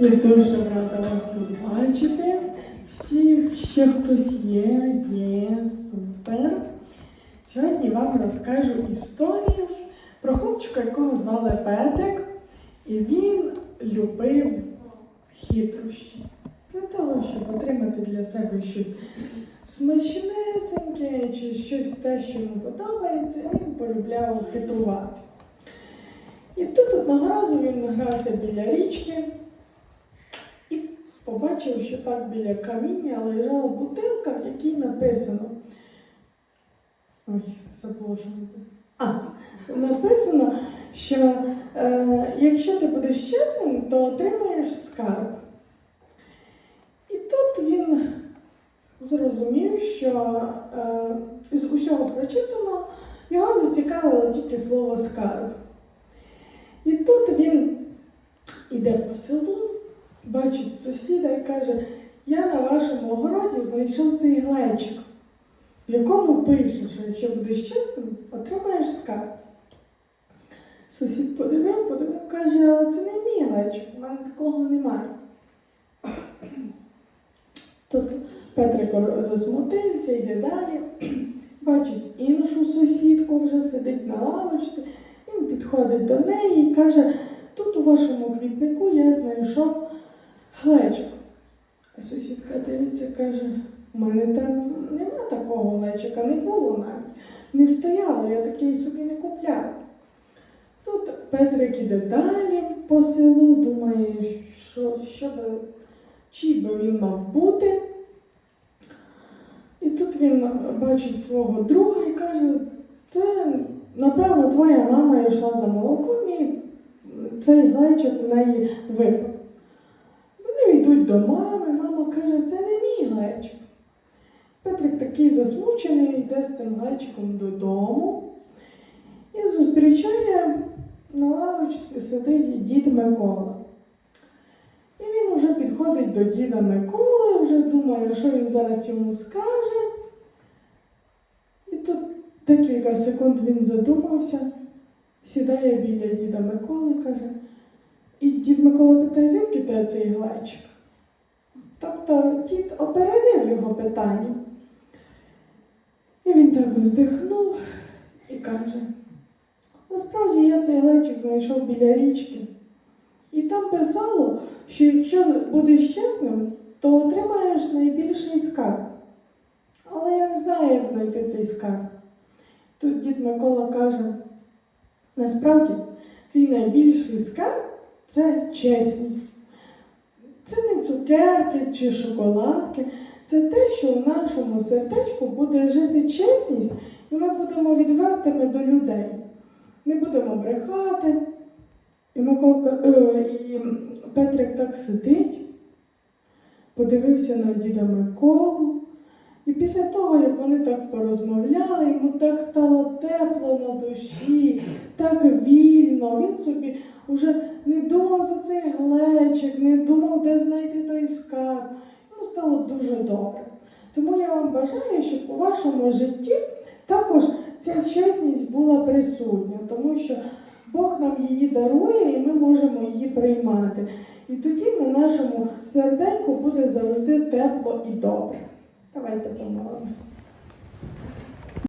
Я дуже рада вас тут бачити. Всіх, ще хтось є, є, супер. Сьогодні вам розкажу історію про хлопчика, якого звали Петрик, і він любив хитрощі. Для того, щоб отримати для себе щось смачнесеньке чи щось те, що йому подобається, він полюбляв хитрувати. І тут одного разу він грався біля річки побачив, що так біля каміння лежала бутилка, в якій написано. Ой, забула, що написано. А, написано, що е, якщо ти будеш чесним, то отримаєш скарб. І тут він зрозумів, що е, з усього прочитаного його зацікавило тільки слово скарб. І тут він іде по селу, бачить сусіда і каже: Я на вашому огороді знайшов цей глечик, в якому пише, що якщо будеш чесним, отримаєш скарб. Сусід подивив, подивив, каже, але це не мій глечик, у мене такого немає. Тут Петрик засмутився, йде далі, бачить іншу сусідку, вже сидить на лавочці. Він підходить до неї і каже: тут у вашому квітнику я знайшов глечик. А сусідка дивиться, каже, у мене там нема такого глечика, не було навіть. Не стояло, я такий собі не купляв. Тут Петрик іде далі по селу, думає, що, що би, чий би він мав бути. І тут він бачить свого друга і каже, це Напевно, твоя мама йшла за молоком і цей глечик в неї випав. Йдуть до мами, мама каже, це не мій глечик. Петрик такий засмучений, йде з цим глечиком додому і зустрічає на лавочці сидить дід Микола. І він вже підходить до діда Миколи, вже думає, що він зараз йому скаже. І тут Декілька секунд він задумався, сідає біля діда Миколи каже, і дід Микола питає, звідки ти цей глечик? Дід опередив його питання. І він так вздихнув і каже, насправді я цей глечик знайшов біля річки. І там писало, що якщо будеш чесним, то отримаєш найбільший скарб. Але я не знаю, як знайти цей скарб. Тут дід Микола каже, насправді твій найбільший скарб це чесність. Це не цукерки чи шоколадки, це те, що в нашому сердечку буде жити чесність, і ми будемо відвертими до людей. Не будемо брехати. І, Миколка, е, і Петрик так сидить, подивився на діда Миколу. І після того, як вони так порозмовляли, йому так стало тепло на душі, так вільно. Він собі вже не думав за цей глечик, не думав, де знайти той скарб. Йому стало дуже добре. Тому я вам бажаю, щоб у вашому житті також ця чесність була присутня, тому що Бог нам її дарує і ми можемо її приймати. І тоді на нашому серденьку буде завжди тепло і добре. Давайте помолимось.